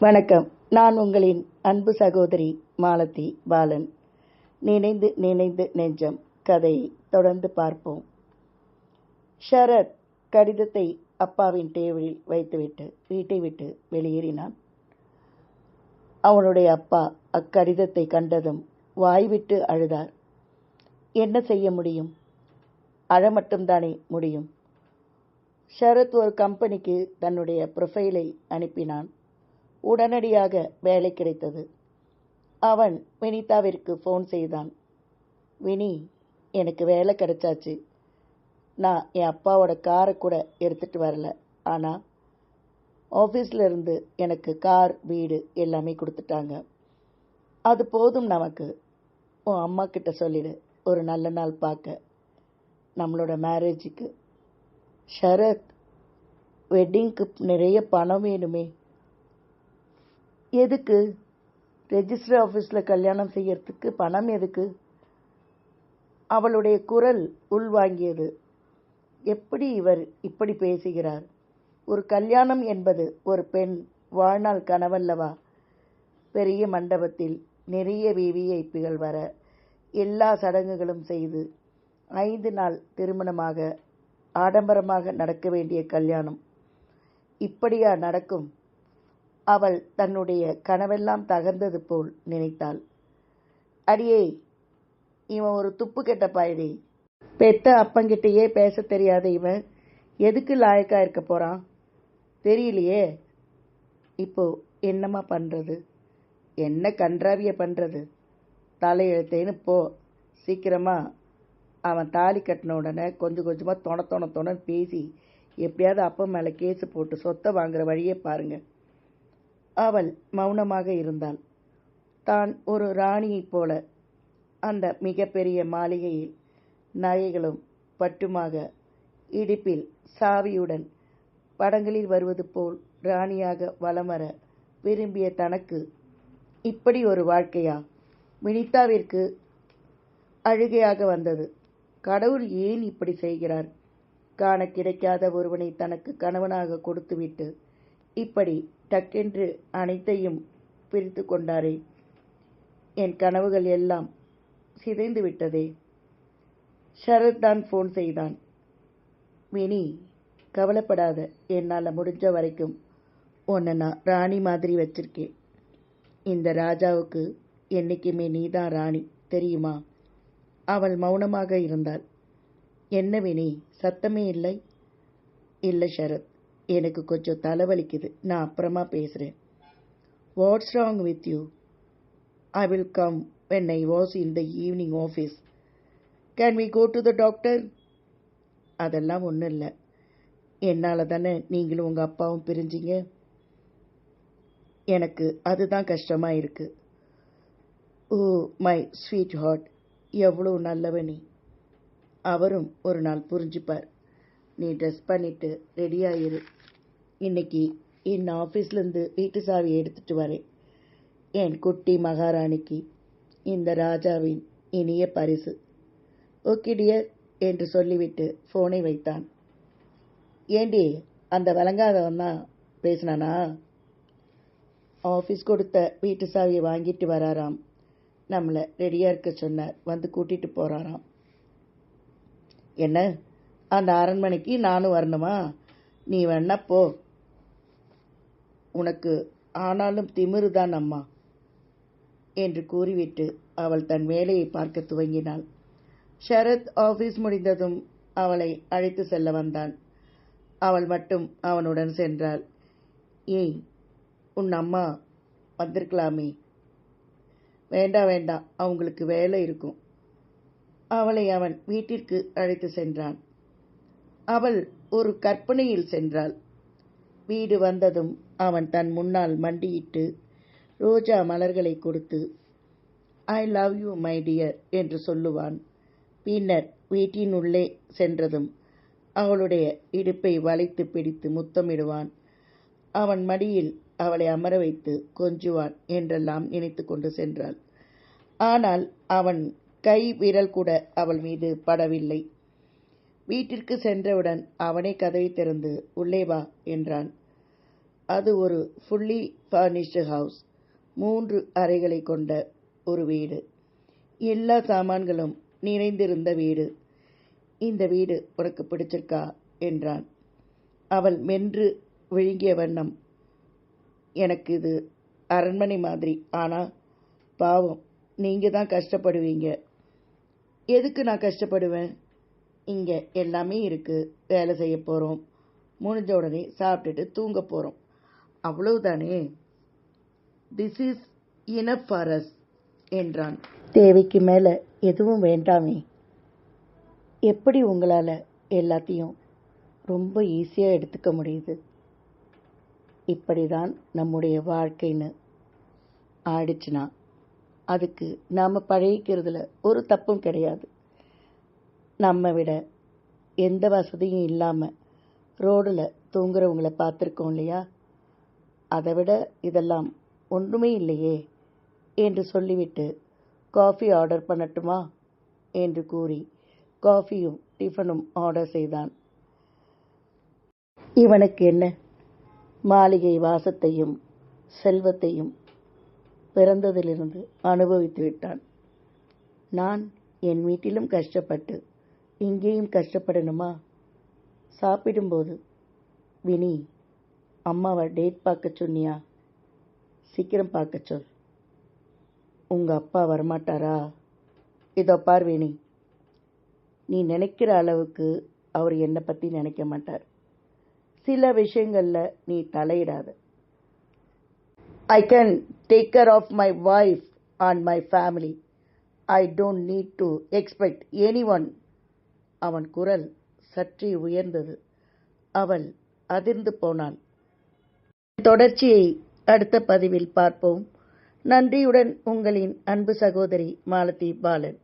வணக்கம். நான் உங்களின் அன்பு சகோதரி மாலதி பாலன். நினைந்து நினைந்து நெஞ்சம் கதையை தொடர்ந்து பார்ப்போம். ஷரத் கடிதத்தை அப்பாவின் டேபிளில் வைத்துவிட்டு வீட்டை விட்டு வெளியேறினான். அவனுடைய அப்பா அக்கடிதத்தை கண்டதும் வாய்விட்டு அழுதார். என்ன செய்ய முடியும்? அழ மட்டும்தானே முடியும்? ஷரத் ஒரு கம்பெனிக்கு தன்னுடைய ப்ரொஃபைலை அனுப்பினான். உடனடியாக வேலை கிடைத்தது. அவன் வினிதாவிற்கு ஃபோன் செய்தான். வினி எனக்கு வேலை கிடைச்சாச்சு. நான் என் அப்பாவோட காரை கூட எடுத்துட்டு வரல. ஆனால் ஆஃபீஸில் இருந்து எனக்கு கார் வீடு எல்லாமே கொடுத்துட்டாங்க. அது போதும் நமக்கு. உன் அம்மா கிட்ட சொல்லிடு. ஒரு நல்ல நாள் பார்க்க. நம்மளோட மேரேஜுக்கு ஷரத் வெட்டிங்க்கு நிறைய பணம் வேணுமே. எதுக்கு? ரெஜிஸ்டர் ஆஃபீஸில் கல்யாணம் செய்யறதுக்கு பணம் எதுக்கு? அவளுடைய குரல் உள்வாங்கியது. எப்படி இவர் இப்படி பேசுகிறார்? ஒரு கல்யாணம் என்பது ஒரு பெண் வாழ்நாள் கனவல்லவா? பெரிய மண்டபத்தில் நிறைய விவிஐபிகள் வர எல்லா சடங்குகளும் செய்து ஐந்து நாள் திருமணமாக ஆடம்பரமாக நடக்க வேண்டிய கல்யாணம். இப்படியா நடக்கும்? அவள் தன்னுடைய கனவெல்லாம் தகர்ந்தது போல் நினைத்தாள். அடியே இவன் ஒரு துப்பு கெட்ட பாயடி. பெத்த அப்பங்கிட்டயே பேச தெரியாத இவன் எதுக்கு லாயக்கா இருக்க போறான்? தெரியலையே. இப்போ என்னம்மா பண்றது? என்ன கன்றாவிய பண்றது? தலையெழுத்தேன்னு போ. சீக்கிரமா அவன் தாலி கட்டின உடனே கொஞ்சம் கொஞ்சமாக தொண தொண தொணன்னு பேசி எப்படியாவது அப்பா மேலே கேஸ் போட்டு சொத்தை வாங்குற வழியே பாருங்கள் அவள் மௌனமாக இருந்தாள். தான் ஒரு ராணியைப் போல அந்த மிகப்பெரிய மாளிகையில் நகைகளும் பட்டுமாக இடுப்பில் சாவியுடன் படங்களில் வருவது போல் ராணியாக வலம் வர விரும்பிய தனக்கு இப்படி ஒரு வாழ்க்கையா? வினிதாவிற்கு அழுகையாக வந்தது. கடவுள் ஏன் இப்படி செய்கிறார்? காண கிடைக்காத ஒருவனை தனக்கு கணவனாக கொடுத்துவிட்டு இப்படி டக்கென்று அனைத்தையும் பிரித்து கொண்டாரே. என் கனவுகள் எல்லாம் சிதைந்து விட்டதே. ஷரத் தான் ஃபோன் செய்தான். மினி கவலைப்படாத என்னால் முடிஞ்ச வரைக்கும் உன்னை நான் ராணி மாதிரி வச்சிருக்கேன். இந்த ராஜாவுக்கு என்னைக்குமே நீதான் ராணி தெரியுமா? அவள் மௌனமாக இருந்தாள். என்ன வினி சத்தமே இல்லை? இல்லை ஷரத். எனக்கு கொஞ்சம் தலைவலிக்குது. நான் அப்புறமா பேசுகிறேன் what's wrong with you I will come when I was in the evening office can we go to the doctor அதெல்லாம் ஒன்றும் இல்லை. என்னால் தானே நீங்களும் உங்கள் அப்பாவும் பிரிஞ்சிங்க. எனக்கு அதுதான் கஷ்டமாக இருக்குது ஓ மை ஸ்வீட் ஹார்ட் எவ்வளோ நல்லவனி அவரும் ஒரு நாள் புரிஞ்சுப்பார். நீ ட்ரெஸ் பண்ணிவிட்டு ரெடியாயிரு இன்னைக்கு என் ஆஃபீஸ்லேருந்து வீட்டு சாவி எடுத்துட்டு வரேன். என் குட்டி மகாராணிக்கு இந்த ராஜாவின் இனிய பரிசு. ஓகே டியர் என்று சொல்லிவிட்டு ஃபோனை வைத்தான். ஏண்டி அந்த விளங்காதவன் தான் பேசினானா? ஆஃபீஸ் கொடுத்த வீட்டு சாவியை வாங்கிட்டு வராராம். நம்மளை ரெடியாக இருக்க சொன்னார் வந்து கூட்டிட்டு போகிறாராம் என்ன? அந்த அரண்மனைக்கு நானும் வரணுமா? நீ வேணா போ. உனக்கு ஆனாலும் திமிருதான் அம்மா என்று கூறிவிட்டு அவள் தன் வேலையை பார்க்க துவங்கினாள். ஷரத் ஆபீஸ் முடிந்ததும் அவளை அழைத்து செல்ல வந்தான். அவள் மட்டும் அவனுடன் சென்றாள். ஏய் உன் அம்மா வந்திருக்கலாமே. வேண்டாம் வேண்டாம் அவங்களுக்கு வேலை இருக்கும். அவளை அவன் வீட்டிற்கு அழைத்து சென்றான். அவள் ஒரு கற்பனையில் சென்றாள். வீடு வந்ததும் அவன் தன் முன்னால் மண்டியிட்டு ரோஜா மலர்களை கொடுத்து I love you my dear என்று சொல்லுவான். பின்னர் வீட்டின் உள்ளே சென்றதும் அவளுடைய இடுப்பை வளைத்து பிடித்து முத்தமிடுவான். அவன் மடியில் அவளை அமர வைத்து கொஞ்சுவான் என்றெல்லாம் நினைத்து கொண்டு சென்றாள். ஆனால் அவன் கை விரல் கூட அவள் மீது படவில்லை. வீட்டிற்கு சென்றவுடன் அவனே கதவை திறந்து உள்ளே வா என்றான். அது ஒரு ஃபுல்லி ஃபர்னிஷ்டு ஹவுஸ் மூன்று அறைகளை கொண்ட ஒரு வீடு. எல்லா சாமான்களும் நிறைந்திருந்த வீடு. இந்த வீடு உனக்கு பிடிச்சிருக்கா? என்றான். அவள் மென்று விழுங்கிய வண்ணம். எனக்கு இது அரண்மனை மாதிரி. ஆனால் பாவம் நீங்கள் தான் கஷ்டப்படுவீங்க. எதுக்கு நான் கஷ்டப்படுவேன்? இங்கே எல்லாமே இருக்குது வேலை செய்ய போகிறோம் முடிஞ்ச உடனே சாப்பிட்டுட்டு தூங்க போகிறோம் அவ்வளவுதானே? This is enough for us என்றான். தேவைக்கு மேலே எதுவும் வேண்டாமே. எப்படி உங்களால் எல்லாத்தையும் ரொம்ப ஈஸியாக எடுத்துக்க முடியுது? இப்படி தான் நம்முடைய வாழ்க்கைன்னு ஆயிடுச்சுன்னா அதுக்கு நாம் பழகிக்கிறதுல ஒரு தப்பும் கிடையாது. நம்ம விட எந்த வசதியும் இல்லாமல் ரோடில் தூங்குறவங்கள பார்த்துருக்கோம் இல்லையா? அதைவிட இதெல்லாம் ஒன்றுமே இல்லையே என்று சொல்லிவிட்டு காஃபி ஆர்டர் பண்ணட்டுமா? என்று கூறி காஃபியும் டிஃபனும் ஆர்டர் செய்தான். இவனுக்கு என்ன? மாளிகை வாசத்தையும் செல்வத்தையும் பிறந்ததிலிருந்து அனுபவித்து விட்டான். நான் என் வீட்டிலும் கஷ்டப்பட்டு இங்கேயும் கஷ்டப்படணுமா? சாப்பிடும்போது வினி அம்மாவை டேட் பார்க்க சொன்னியா? சீக்கிரம் பார்க்க சொல். உங்கள் அப்பா வரமாட்டாரா? இதோ பார்வேணி நீ நினைக்கிற அளவுக்கு அவர் என்னை பற்றி நினைக்க மாட்டார். சில விஷயங்களில் நீ தலையிடாத. I can take care of my wife and my family I don't need to expect anyone அவன் குரல் சற்றே உயர்ந்தது. அவள் அதிர்ந்து போனாள். தொடர்ச்சியை அடுத்த பதிவில் பார்ப்போம். நன்றியுடன் உங்களின் அன்பு சகோதரி மாலதி பாலன்.